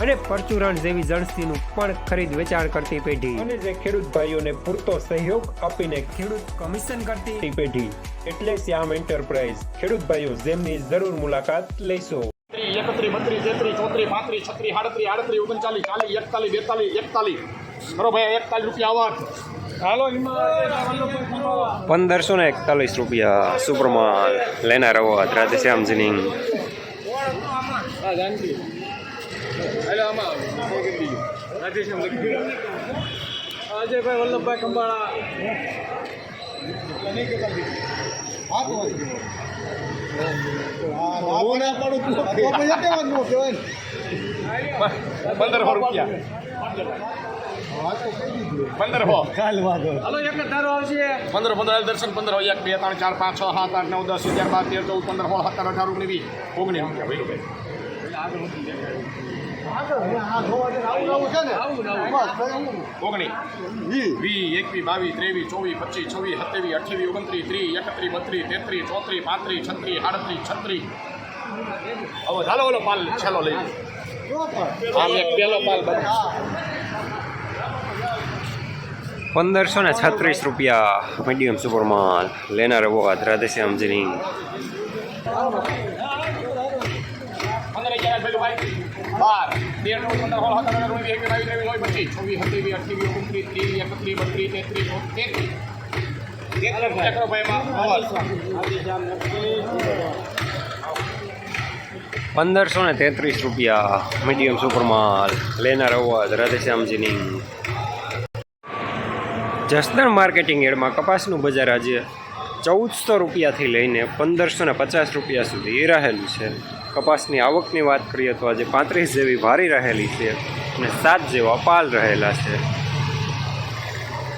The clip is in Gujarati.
અને પરચુરણ જેવી જણસીનું પણ ખરીદ વેચાણ કરતી પેઢી. અને જે ખેડૂત ભાઈઓને પૂરતો સહયોગ આપીને ખેડૂત કમિશન કરતી પેઢી. એટલે શ્યામ એન્ટરપ્રાઇઝ. ખેડૂત ભાઈઓ જેમની જરૂર મુલાકાત લેશો. એકત્રી બત્રીસ તેત્રીસ ચોત્રીસ પાંત્રીસ છત્રીસ આડત્રીસ આડત્રીસ ઓગણચાલીસ ચાલીસ એકતાલીસ બેતાલીસ એકતાલીસ. કરો ભાઈ એકતાલીસ રૂપિયા હાલો પંદરસો ને એકતાલીસ રૂપિયા સુપ્રમાલ. લેનાર અવાજ રાધેશ્યામજીની હેલો આમાં રાજેશ અજયભાઈ વલ્લભભાઈ ખંભાળા. પંદરસો રૂપિયા. પંદરસો. હાલો એક ધારો આવશે. પંદર પંદર દર્શન પંદર એક બે ત્રણ ચાર પાંચ છ સાત આઠ નવ દસ અગિયાર બાર તેર ચૌદ પંદર સોળ સત્તર અઢાર ઓગણીસ ઓગણીસ રૂપિયા હવે ચાલો ઓલો પાલ, છેલ્લો લઈ આમ એક પેલો પાલ પંદરસો ને છત્રીસ રૂપિયા મીડિયમ સુપરમાલ લેનાર અવાજ રાધેશ્યામજીની પંદરસો ને તેત્રીસ રૂપિયા મીડિયમ સુપરમાલ લેનાર અવાજ, રાધેશ્યામજીની. જસદણ માર્કેટિંગ એડમાં કપાસનું બજાર આજે ચૌદસો રૂપિયાથી લઈને પંદરસો ને પચાસ રૂપિયા સુધી રહેલું છે. કપાસની આવકની વાત કરીએ તો આજે પાંત્રીસ જેવી ભારી રહેલી છે અને સાત જેવા પાલ રહેલા છે.